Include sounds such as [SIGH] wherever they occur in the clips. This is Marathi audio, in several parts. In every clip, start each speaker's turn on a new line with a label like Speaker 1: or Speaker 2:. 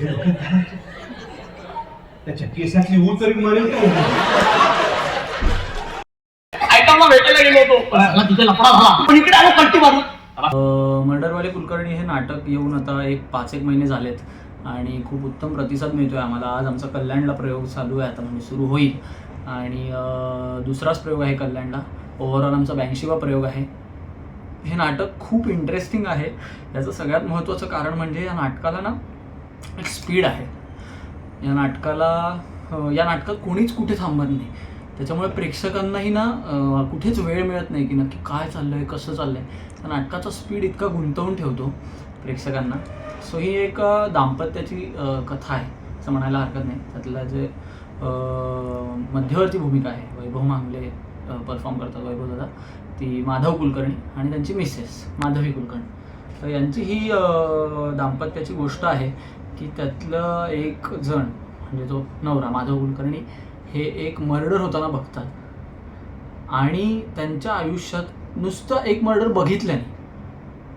Speaker 1: ते डोक्यात घालायचं. त्याच्या केसातली ऊर तरी मरेल
Speaker 2: मारून
Speaker 3: मर्डरवाले कुलकर्णी हे नाटक येऊन आता एक पाच एक महिने झालेत आणि खूप उत्तम प्रतिसाद मिळतोय आम्हाला. आज आमचा कल्याणला प्रयोग चालू आहे आता म्हणजे सुरू होईल. आणि दुसराच प्रयोग आहे कल्याणला. ओव्हरऑल आमचा ब्याऐंशीवा प्रयोग आहे. हे नाटक खूप इंटरेस्टिंग आहे. याचं सगळ्यात महत्त्वाचं कारण म्हणजे या नाटकाला ना एक स्पीड आहे. या नाटकाला या नाटकात कोणीच कुठे थांबत नाही. त्याच्यामुळे प्रेक्षकांनाही ना कुठेच वेळ मिळत नाही की नक्की काय चाललं आहे कसं चाललं आहे त्या नाटकाचा स्पीड इतका गुंतवून ठेवतो प्रेक्षकांना. सो ही एक दाम्पत्याची कथा आहे. असं म्हणायला हरकत नाही. त्यातला जे मध्यवर्ती भूमिका आहे वैभव मांगले परफॉर्म करतात वैभव दादा ती माधव कुलकर्णी आणि त्यांची मिसेस माधवी कुलकर्णी. तर यांची ही दाम्पत्याची गोष्ट आहे. की त्यातलं एक जण म्हणजे जो नवरा माधव कुलकर्णी हे एक मर्डर होताना बघतात. आणि त्यांच्या आयुष्यात नुसतं एक मर्डर बघितल्याने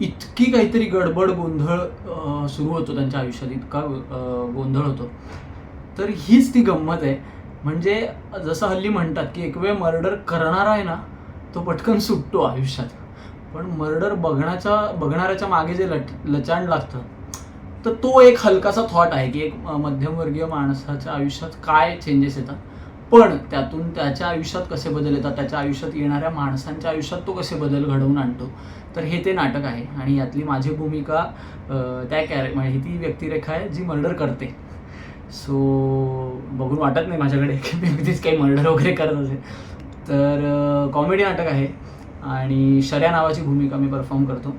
Speaker 3: इतकी काहीतरी गडबड गोंधळ सुरू होतो त्यांच्या आयुष्यात इतका गोंधळ होतो. तर हीच ती गंमत आहे. म्हणजे जसं हल्ली म्हणतात की एक वेळ मर्डर करणारा आहे ना तो पटकन सुटतो आयुष्यात. पण मर्डर बघण्याच्या बघणाऱ्याच्या मागे जे लट लचाण लागतं तर तो एक हलकासा थॉट आहे की एक मध्यमवर्गीय माणसाच्या आयुष्यात काय चेंजेस येतात. पण त्यातून त्याच्या आयुष्यात कसे बदल येतात त्याच्या आयुष्यात येणाऱ्या माणसांच्या आयुष्यात तो कसे बदल घडवून आणतो तर हे ते नाटक आहे. आणि यातली माझी भूमिका त्या कॅरे म्हणजे ती व्यक्तिरेखा आहे जी मर्डर करते. सो बघून वाटत नाही माझ्याकडे की मी अगदीच काही मर्डर वगैरे करत असेल. तर कॉमेडी नाटक आहे. आणि शर्या नावाची भूमिका मी परफॉर्म करतो.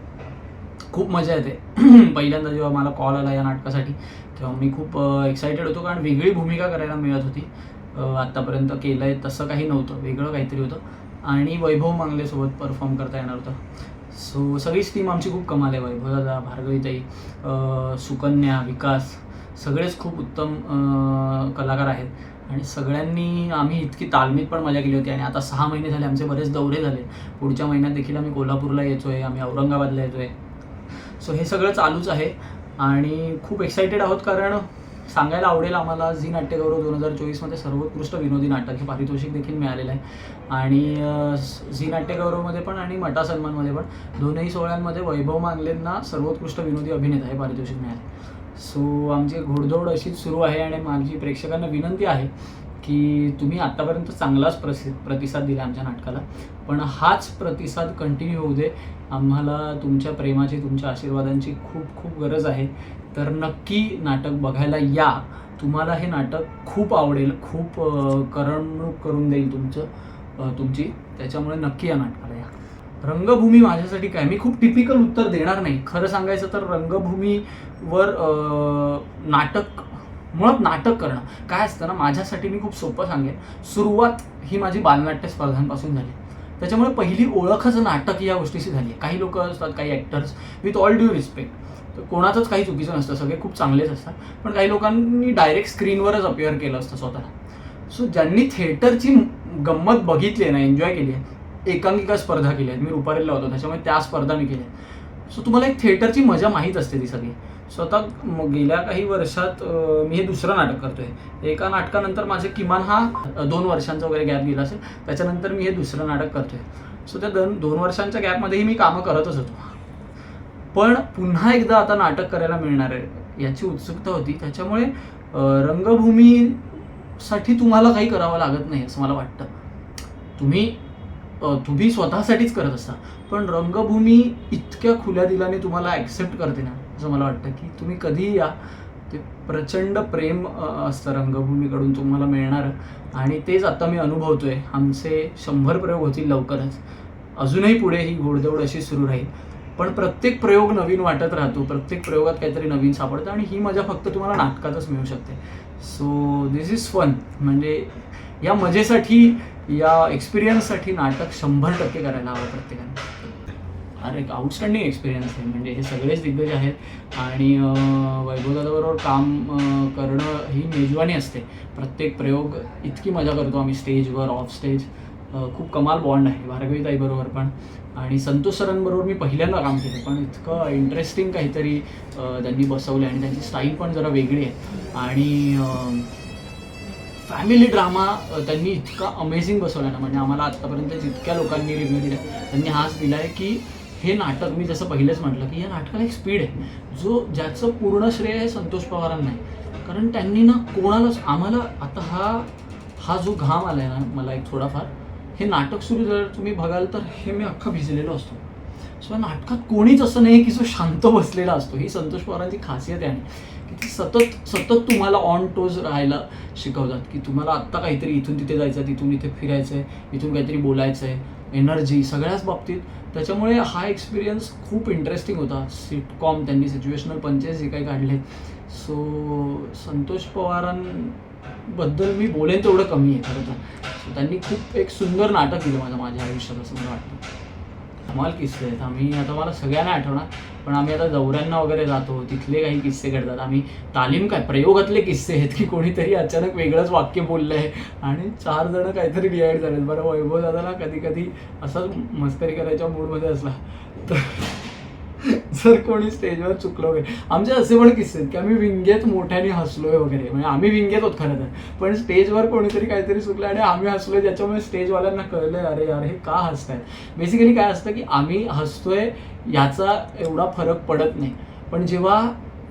Speaker 3: खूप मजा येते. [CLEARS THROAT] पहिल्यांदा जेव्हा मला कॉल आला या नाटकासाठी तेव्हा मी खूप एक्सायटेड होतो कारण वेगळी भूमिका करायला मिळत होती. आत्तापर्यंत केलं आहे तसं काही नव्हतं वेगळं काहीतरी होतं. आणि वैभव मांगलेसोबत परफॉर्म करता येणार होतं. सो सगळीच टीम आमची खूप कमाल आहे. वैभव दादा भार्गवीताई सुकन्या विकास सगळेच खूप उत्तम कलाकार आहेत. आणि सगळ्यांनी आम्ही इतकी तालमीत पण मजा केली होती. आणि आता सहा महिने झाले आमचे बरेच दौरे झाले. पुढच्या महिन्यात देखील आम्ही कोल्हापूरला येतो आहे आम्ही औरंगाबादला येतो आहे सो हे सगळं चालूच आहे. आणि खूप एक्सायटेड आहोत कारण सांगायला आवडेल आम्हाला झी नाट्यगौरव दोन हजार चोवीसमध्ये सर्वोत्कृष्ट विनोदी नाटक हे पारितोषिक देखील मिळालेलं आहे. आणि झी नाट्यगौरवमध्ये पण आणि मटा सन्मानमध्ये पण दोनही सोहळ्यांमध्ये वैभव मांगलेंना सर्वोत्कृष्ट विनोदी अभिनेता हे पारितोषिक मिळाले. सो आमची घोडदौड अशीच सुरू आहे आणि माझी प्रेक्षकांना विनंती आहे की तुम्ही आत्तापर्यंत चांगलाच प्रसि प्रतिसाद दिला आमच्या नाटकाला. पण हाच प्रतिसाद कंटिन्यू होऊ दे. आम्हाला तुमच्या प्रेमाची तुमच्या आशीर्वादांची खूप खूप गरज आहे. तर नक्की नाटक बघायला या. तुम्हाला हे नाटक खूप आवडेल खूप करमणूक करून देईल तुमचं तुमची. त्याच्यामुळे नक्की या नाटकाला या. रंगभूमी माझ्यासाठी काय? मी खूप टिपिकल उत्तर देणार नाही. खरं सांगायचं तर रंगभूमीवर नाटक मुळात नाटक करणं. काय असतं ना माझ्यासाठी मी खूप सोपं सांगेन. सुरुवात ही माझी बालनाट्य स्पर्धांपासून झाली. त्याच्यामुळे पहिली ओळखच नाटक या गोष्टीशी झाली आहे. काही लोक असतात काही actors with all due respect तर कोणाचंच काही चुकीचं नसतं. सगळे खूप चांगलेच असतात. पण काही लोकांनी डायरेक्ट स्क्रीनवरच अपिअर केलं असतं स्वतःला. सो ज्यांनी थिएटरची गंमत बघितली आहे ना एन्जॉय केली आहे एकांकिका स्पर्धा केल्या आहेत मी रुपारेलला होतो त्याच्यामुळे त्या स्पर्धा मी केल्या सो तुम्हाला एक थिएटरची मजा माहीत असते ती सगळी. स्वतः म- गेल्या काही वर्षात मी हे दुसरं नाटक करतोय. एका नाटकानंतर माझे किमान हा दोन वर्षांचा वगैरे गॅप गेला असेल. त्याच्यानंतर मी हे दुसरं नाटक करतोय. सो त्या दोन दोन वर्षांच्या गॅपमध्येही मी कामं करतच होतो. पण पुन्हा एकदा आता नाटक करायला मिळणार आहे याची उत्सुकता होती. त्याच्यामुळे रंगभूमीसाठी तुम्हाला काही करावं लागत नाही असं मला वाटतं. तुम्ही तुम्ही स्वतःसाठीच करत असता. पण रंगभूमी इतक्या खुल्या दिलाने तुम्हाला ॲक्सेप्ट करते ना असं मला वाटतं की तुम्ही कधीही या ते प्रचंड प्रेम असतं रंगभूमीकडून तुम्हाला मिळणारं. आणि तेच आता मी अनुभवतो आहे आमचे शंभर प्रयोग होतील लवकरच. अजूनही पुढे ही घोडदौड अशी सुरू राहील. पण प्रत्येक प्रयोग नवीन वाटत राहतो. प्रत्येक प्रयोगात काहीतरी नवीन सापडतं आणि ही मजा फक्त तुम्हाला नाटकातच मिळू शकते. सो दिस इज फन म्हणजे या मजेसाठी या एक्सपिरियन्ससाठी नाटक शंभर टक्के करायला हवं प्रत्येकाने. अरे एक आउटस्टँडिंग एक्सपिरियन्स आहे. म्हणजे हे सगळेच दिग्गज आहेत. आणि वैभवदादाबरोबर काम करणं ही मेजवानी असते. प्रत्येक प्रयोग इतकी मजा करतो आम्ही स्टेजवर ऑफ स्टेज खूप कमाल बॉन्ड आहे. भार्गवीताईबरोबर पण. आणि संतोष सरांबरोबर मी पहिल्यांदा काम केलं. पण इतकं इंटरेस्टिंग काहीतरी त्यांनी बसवलं आणि त्यांची स्टाईल पण जरा वेगळी आहे. आणि फॅमिली ड्रामा त्यांनी इतका अमेझिंग बसवला ना. म्हणजे आम्हाला आत्तापर्यंत जितक्या लोकांनी रिव्ह्यू दिला त्यांनी हाच दिला आहे की हे नाटक मी जसं पहिलेच म्हटलं की या नाटकाला एक स्पीड आहे. जो ज्याचं पूर्ण श्रेय आहे संतोष पवारांना आहे. कारण त्यांनी ना कोणालाच आम्हाला आता हा हा जो घाम आला आहे ना मला एक थोडाफार हे नाटक सुरू जर तुम्ही बघाल तर हे मी अख्खा भिजलेलो असतो. सो नाटकात कोणीच असं नाही की जो शांत बसलेला असतो. ही संतोष पवारांची खासियत आहे की ती सतत सतत तुम्हाला ऑन टोज राहायला शिकवतात की तुम्हाला आत्ता काहीतरी इथून तिथे जायचं आहे तिथून इथे फिरायचं आहे इथून काहीतरी बोलायचं आहे एनर्जी सगळ्याच बाबतीत. त्याच्यामुळे हा एक्सपिरियन्स खूप इंटरेस्टिंग होता. सिटकॉम त्यांनी सिच्युएशनल पंचेस जे काही काढले. सो संतोष पवारांबद्दल मी बोलेन तेवढं कमी आहे खरं तर. सो त्यांनी खूप एक सुंदर नाटक दिलं माझं माझ्या आयुष्यात असं मला वाटतं. कमाल किस्से आहेत. आम्ही आता मला सगळ्यांना आठवणार पण आम्ही आता दौऱ्यांना वगैरे जातो तिथले काही किस्से घडतात. आम्ही तालीम काय प्रयोगातले किस्से आहेत की कोणीतरी अचानक वेगळंच वाक्य बोललं आहे आणि चार जण काहीतरी रिॲक्ट झालेत. बरं वैभव दादाला कधी कधी असंच मस्करी करायच्या मूडमध्ये असला तर जर कोणी स्टेजवर चुकलं वगैरे. आमचे असे पण किस्से आहेत की आम्ही विंगेत मोठ्याने हसलोय वगैरे. म्हणजे आम्ही विंगेत होत खरं तर. पण स्टेजवर कोणीतरी काहीतरी चुकलं आणि आम्ही हसलोय ज्याच्यामुळे स्टेजवाल्यांना कळलंय अरे यार हे का हसतायत? बेसिकली काय असतं की आम्ही हसतोय याचा एवढा फरक पडत नाही. पण जेव्हा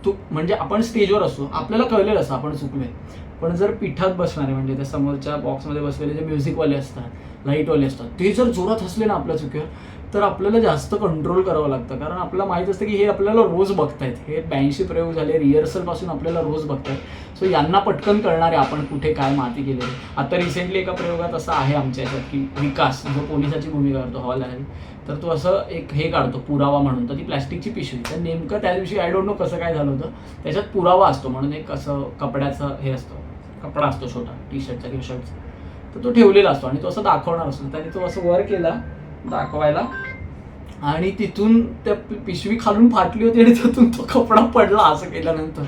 Speaker 3: तू म्हणजे आपण स्टेजवर असतो आपल्याला कळलेलं असतं आपण चुकलोय. पण जर पिठात बसणारे म्हणजे त्या समोरच्या बॉक्समध्ये बसलेले जे म्युझिकवाले असतात लाईटवाले असतात ते जर जोरात हसले ना आपल्या चुकीवर तर आपल्याला जास्त कंट्रोल करावं लागतं. कारण आपल्याला माहीत असतं की हे आपल्याला रोज बघतायत. हे ब्याऐंशी प्रयोग झाले रिहर्सलपासून आपल्याला रोज बघतायत. सो यांना पटकन कळणार आहे आपण कुठे काय माती केली आता रिसेंटली एका प्रयोगात असं आहे आमच्या याच्यात की विकास जो पोलिसाची भूमिका करतो हॉल आहे तर तो असं एक हे काढतो पुरावा म्हणून. तर ती प्लॅस्टिकची पिशवी तर नेमकं त्या दिवशी आय डोंट नो कसं काय झालं होतं त्याच्यात पुरावा असतो. म्हणून एक असं कपड्याचं हे असतं. कपडा असतो छोटा टी शर्टचा किंवा शर्टचा तर तो ठेवलेला असतो आणि तो असं दाखवणार असतो. त्याने तो असं वर केला. दाखवायला. आणि तिथून त्या पिशवी खालून फाटली होती आणि त्यातून तो कपडा पडला असं केल्यानंतर.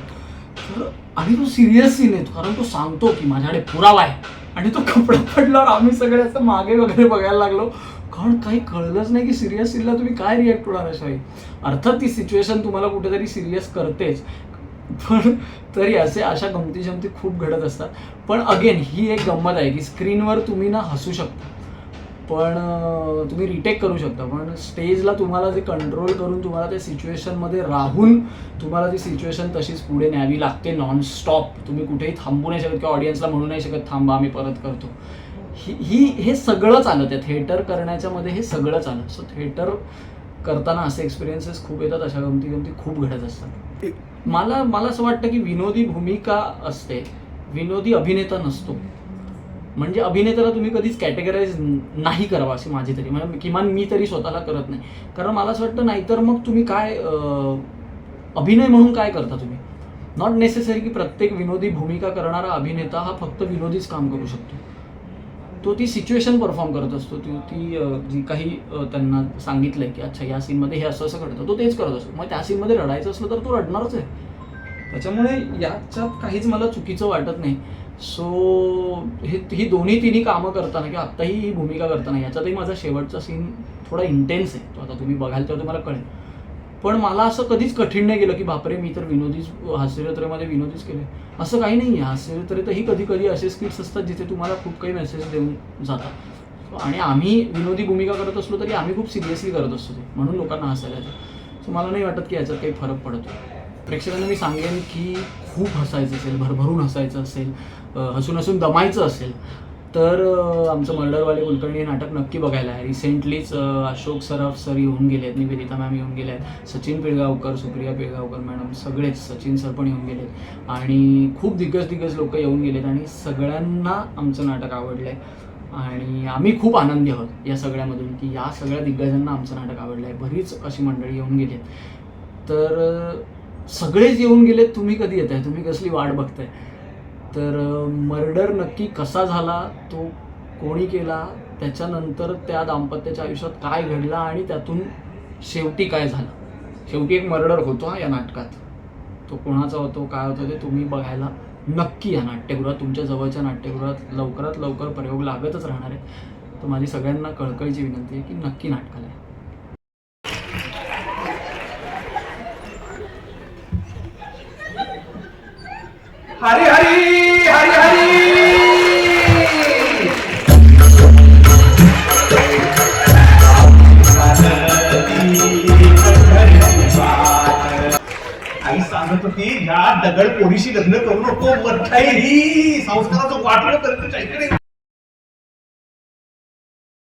Speaker 3: तर आणि तो सिरियस सीन येतो कारण तो सांगतो की माझ्याकडे पुरावा आहे. आणि तो कपडा पडल्यावर आम्ही सगळे असं मागे वगैरे बघायला लागलो. कारण काही कळलंच नाही की सिरियस सीनला तुम्ही काय रिॲक्ट होणार अशा अर्थात ती सिच्युएशन तुम्हाला कुठेतरी सिरियस करतेच. पण तरी असे अशा गमती जमती खूप घडत असतात. पण अगेन ही एक गंमत आहे की स्क्रीनवर तुम्ही ना हसू शकता. पण तुम्ही रिटेक करू शकता. पण स्टेजला तुम्हाला जे कंट्रोल करून तुम्हाला त्या सिच्युएशनमध्ये राहून तुम्हाला ती सिच्युएशन तशीच पुढे न्यावी लागते नॉनस्टॉप तुम्ही कुठेही थांबू नाही शकत किंवा ऑडियन्सला म्हणू नाही शकत थांबा आम्ही परत करतो. ही ही हे सगळंच आलं त्या थिएटर करण्याच्यामध्ये हे सगळंच आलं सो थिएटर करताना असे एक्सपिरियन्सेस खूप येतात अशा गमती गमती खूप घडत असतात. मला मला असं वाटतं की विनोदी भूमिका असते. विनोदी अभिनेता नसतो. म्हणजे अभिनेत्याला तुम्ही कधीच कॅटेगराईज नाही करावं अशी माझी तरी. म्हणजे किमान मी तरी स्वतःला करत नाही. कारण मला असं वाटतं नाहीतर मग तुम्ही काय अभिनय म्हणून काय करता तुम्ही? नॉट नेसेसरी की प्रत्येक विनोदी भूमिका करणारा अभिनेता हा फक्त विनोदीच काम करू शकतो. तो ती सिच्युएशन परफॉर्म करत असतो. ती ती जी काही त्यांना त्यांना सांगितलंय की अच्छा या सीनमध्ये हे असं असं घडतं. तो तेच करत असतो. मग त्या सीनमध्ये रडायचं असलं तर तो रडणारच आहे. त्याच्यामुळे याच्यात काहीच मला चुकीचं वाटत नाही. सो हे ही दोन्ही तिन्ही कामं करताना किंवा आत्ताही ही भूमिका करताना याच्यातही माझा शेवटचा सीन थोडा इंटेन्स आहे. तो आता तुम्ही बघाल तेव्हा तुम्हाला कळेल. पण मला असं कधीच कठीण नाही गेलं की बापरे मी तर विनोदीच हास्यजत्रेमध्ये विनोदीच केले असं काही नाही आहे हास्यजत्रेतही कधी कधी असे स्किट्स असतात जिथे तुम्हाला खूप काही मेसेज देऊन जातात. आणि आम्ही विनोदी भूमिका करत असलो तरी आम्ही खूप सिरियसली करत असतो ते. म्हणून लोकांना हसायला येतं. सो मला नाही वाटत की याच्यात काही फरक पडतो प्रेक्षकांना मी सांगेन की खूप हसायचं असेल भरभरून हसायचं असेल हसून हसून दमायचं असेल तर आमचं मर्डरवाले कुलकर्णी हे नाटक नक्की बघायला आहे. रिसेंटलीच अशोक सराफ सर येऊन गेले आहेत निवेदिता मॅम येऊन गेल्या आहेत सचिन पिळगावकर सुप्रिया पिळगावकर मॅडम सगळेच सचिन सर पण येऊन गेलेत. आणि खूप दिग्गज दिग्गज लोक येऊन गेलेत आणि सगळ्यांना आमचं नाटक आवडलं आहे आणि आम्ही खूप आनंदी आहोत या सगळ्यामधून की या सगळ्या दिग्गजांना आमचं नाटक आवडलं आहे बरीच अशी मंडळी येऊन गेलेत. तर सगळेच येऊन गेलेत तुम्ही कधी येत आहे तुम्ही कसली वाट बघताय? तर मर्डर नक्की कसा झाला तो कोणी केला त्याच्यानंतर त्या दाम्पत्याच्या आयुष्यात काय घडला आणि त्यातून शेवटी काय झालं? शेवटी एक मर्डर होतो हा या नाटकात. तो कोणाचा होतो काय होतो ते तुम्ही बघायला नक्की या नाट्यगृहात. तुमच्या जवळच्या नाट्यगृहात लवकरात लवकर प्रयोग लागतच राहणार आहे. तर माझी सगळ्यांना कळकळीची विनंती आहे की नक्की नाटकाला
Speaker 1: हरी हरी हरी हरी. आई सांगत होती ह्या दगड पोरीशी लग्न करू नको मठाई ही संस्काराचं वाटलं करत